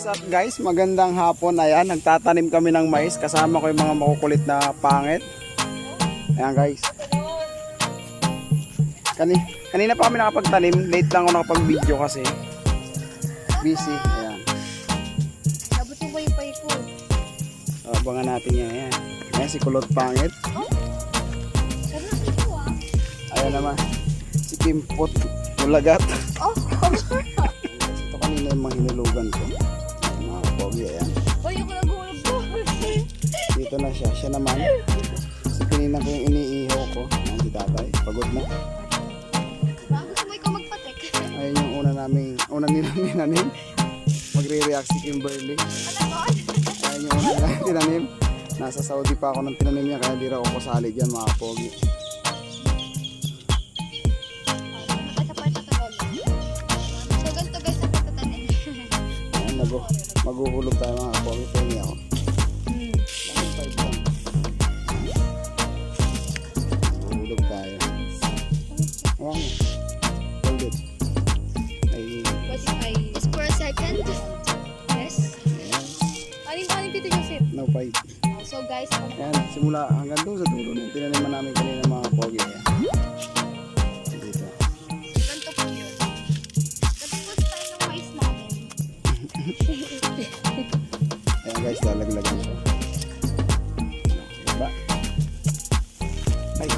What's up guys? Magandang hapon. Ayan, nagtatanim kami ng mais. Kasama ko yung mga makukulit na pangit. Ayan guys. Kani kanina pa kami nakapagtanim. Late lang ako nakapag-video kasi. Busy. Ayan. Nabuti mo yung pay ko. Abangan natin yan. Ayan. Ayan si Kulot Pangit. Ah. Ayan naman. Si Kimpot Ulagat. Oh, Ito kanina yung mga hinulugan ko. Pogi. Ayan. yung nagulog. Dito na siya. Siya naman. Kanina ko yung iniihaw ko. Ayan si tatay. Pagod na. Baka gusto mo ikaw magpatek. Ayun yung una namin, una nilang tinanim. Magre-react si Kimberly. Ba? Ayun yung una nilang tinanim. Nasa Saudi pa ako nang tinanim niya kaya di raw ako kasali dyan mga pogi. Ayan, mag maghuhulog tayo mga pogi. Pengi ako. Hmm. Bakit five lang? Maghuhulog tayo. Ayan. Hold it. Ay, What's I? Is for a second? Yes. ayan. Anin anin dito Joseph? No five. So guys, Ayan, simula Lalaglagan siya. Diba? Ay,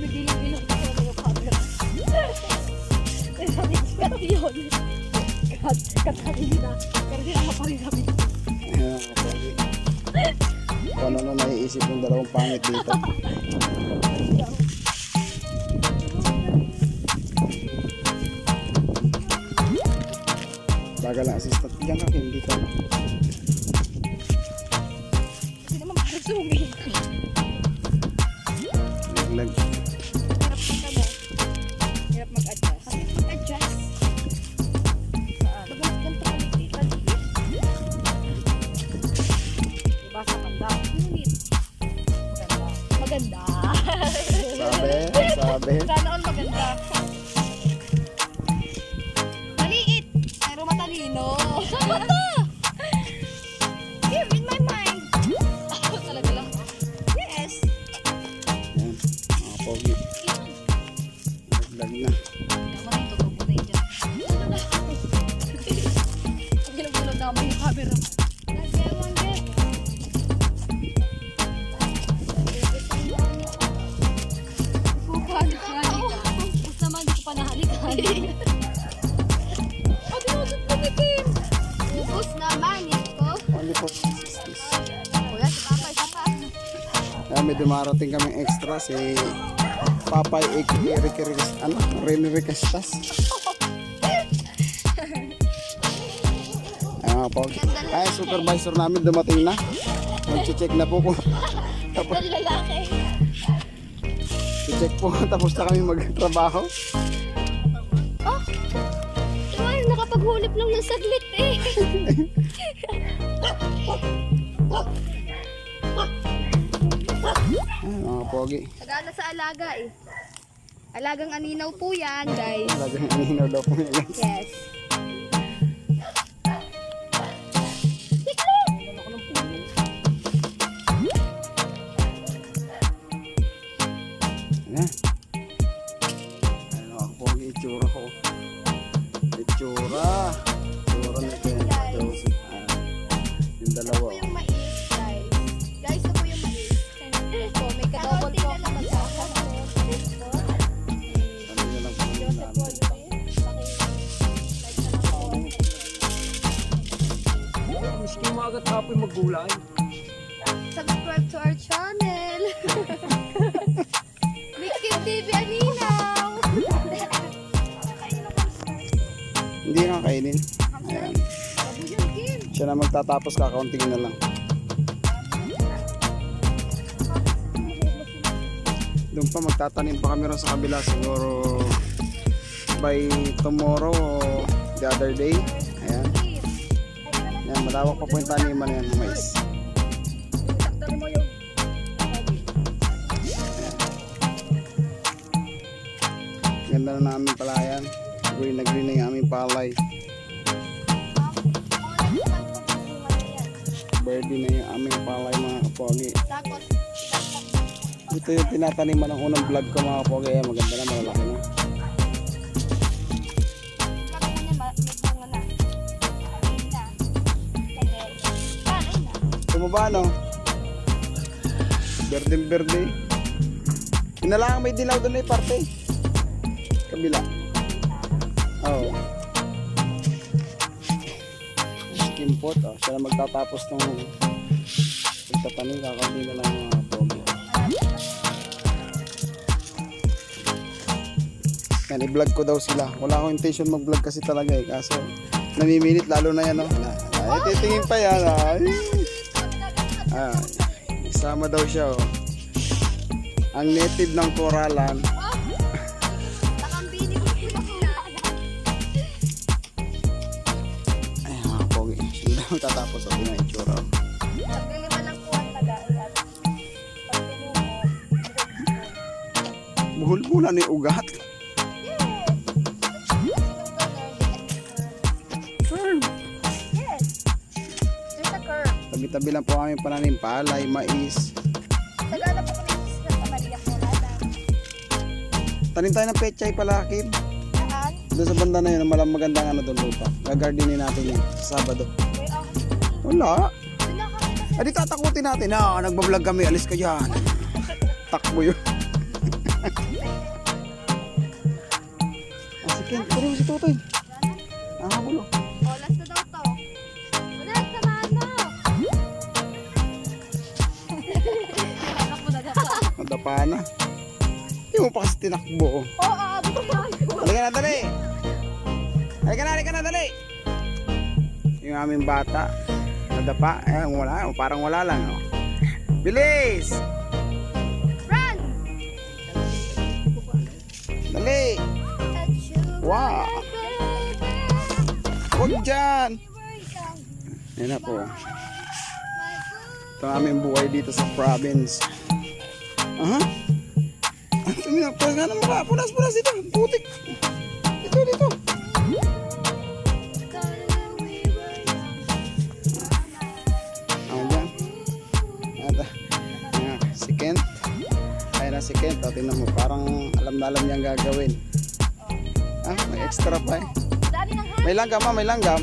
Nagdilim-dilim ko sa mga camera. Kat yun. Kat, kat kanina. Pero hindi pa rin kami. Kung ano na naiisip ng dalawang pangit dito. Bagal ang assistant. Diyan ka, Kim, dito. Naman parang pa. Ayan, may dumarating kaming extra si Papay Eric ano, Remy Recastas. Mga pogi. Ay, supervisor namin dumating na. Mag-check na po kung tapos lalaki. check po tapos na kami magtrabaho. Oh! Ay, nakapaghulip lang ng saglit eh. Ayan mga pogi. Tagala sa alaga eh. Alagang aninaw po yan, guys. Talagang inihinaw daw po yan guys. Yes. Miski umagat hapon maggulay. Subscribe to our channel. Mickey TV Aninaw. Hindi na kainin. Ayan. Siya na magtatapos kakaunting na lang. Doon pa magtatanim pa kami sa kabila siguro by tomorrow o the other day. Ayan, malawak pa po yung tanim na ng mais. Ganda na namin pala yan. Green na green na yung aming palay. Birdie na yung aming palay mga kapogi. Ito yung tinataniman ng unang vlog ko mga kapogi. Maganda na, malalaki na. Na? Tumaba no? Berde berde. Inalangan may dilaw doon yung parte. Kabila. Oo. Oh. Skimpot. Oh. Siya na magtatapos ng pagtatanim. Kakaunti na lang yung mga pogi. Yan, i-vlog ko daw sila. Wala akong intention mag-vlog kasi talaga eh. Kaso, namiminit lalo na yan, no? Ay, titingin pa yan, ay. Ah, isama daw siya, oh. Ang native ng Coralan. Ay, mga pogi. Sige na matatapos. Sabi na itsura. Buhol-bulan ni ugat. Tabi-tabi lang po kami pananim. Palay, mais. Tagala po kami sa Santa Maria Corada. Tanim tayo ng pechay palakin. Saan? Doon sa banda na yun, malang magandang ano doon lupa. Gagardinin natin sa Sabado. May ah. Wala. Na kami kasi. Adi tatakutin natin. Ah, nagbablog kami. Alis ka dyan. Takbo yun. ah, sige. Pero si Totoy. Ah, bulo. Nadapa na. Hindi mo pa kasi tinakbo. oh. Oo, aabot ko na ako. Halika na, dali. Halika na, halika na, dali. Yung aming bata. Nadapa. Eh, wala. Parang wala lang. Oh. Bilis! Run! Dali! Wow! Huwag dyan! Yan na po. Ito aming buhay dito sa province. Aha. Na. Punas nga naman. Punas, punas dito. Putik. Dito, dito. Ako dyan. At, ah, si Kent. Ayun na si Kent. O, tingnan mo. Parang alam na alam niyang gagawin. Ah, may extra pa eh. Ng May langgam ah, may langgam.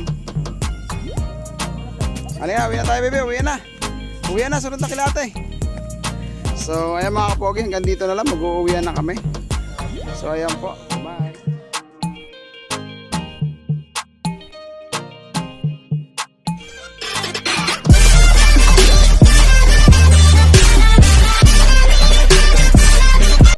Halika, uwi na tayo, bebe. Uwi na. Uwi na, sunod na kilate. So, ayan mga kapogi, hanggang dito na lang. Mag-uuwian na kami. So, ayan po.